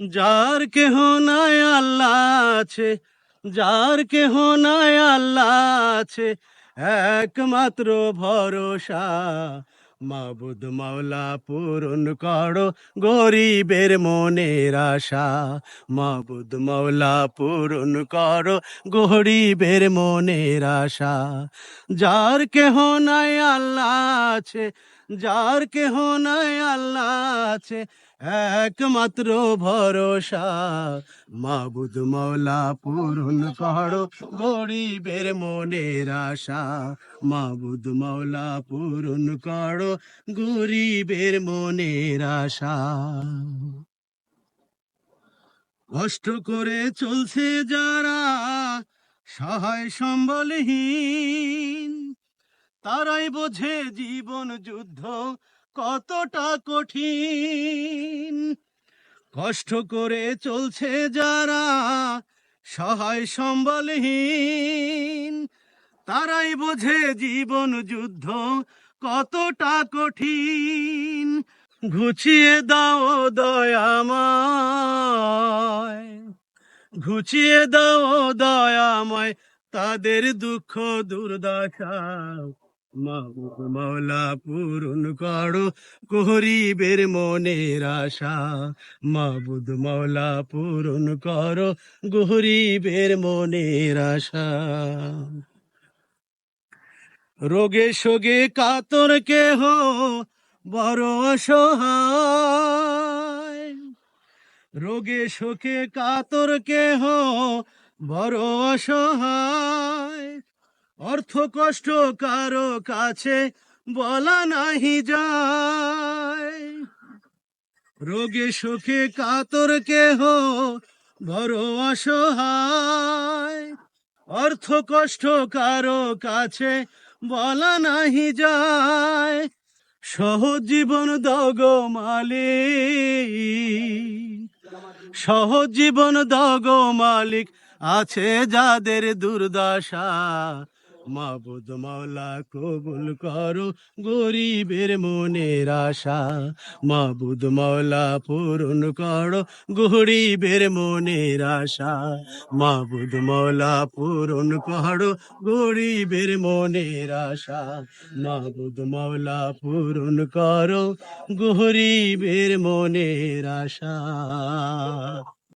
যার কেহ নাই আল্লাহ আছে, যার কেহ নাই আল্লাহ আছে, একমাত্র ভরসা। মাবুদ মাওলা পূরণ করো গরিবের মনের আশা। মাবুদ মাওলা পূরণ করো গরিবের মনের আশা। যার কেহ নাই আল্লাহ আছে যার কেহ নাই আল্লাহ আছে একমাত্র ভরসা। মাবুদ মৌলা পূরণ করো গরিবের মনের আশা। মাবুদ মৌলা পূরণ করো গরিবের মনের আশা। কষ্ট করে চলছে যারা, সহায় সম্বলহীন তারাই বোঝে জীবন যুদ্ধ কতটা কঠিন। কষ্ট করে চলছে যারা সহায় সম্বলহীন, তারাই বোঝে জীবন যুদ্ধ কতটা কঠিন। ঘুচিয়ে দাও দয়াময় ঘুচিয়ে দাও দয়াময় তাদের দুঃখ দুর্দশা মাহবুব মাওলা পূরণ করো গরিবের মনের আশা। মাবুদ মাওলা পূরণ করো গরিবের মনের আশা। রোগে শোগে কাতর কেহ বড় অসহায়। রোগে শোকে কাতর কেহ বড় অসহায়। অর্থ কষ্ট কারও কাছে বলা নাহি যায়। রোগে শোকে কাতর কেহ বড় অসহায়। অর্থ কষ্ট কারও কাছে বলা নাহি যায়। সহজ জীবন দগ মালিক, সহজ জীবন দগ মালিক আছে যাদের দুর্দশা। মাবুদ মাওলা কবুল করো গরিবের মনের আশা। মাবুদ মাওলা পূরণ করো গরিবের মনের আশা। মাবুদ মাওলা পূরণ করো গরিবের মনের আশা। মাবুদ মাওলা পূরণ করো গরিবের মনের আশা।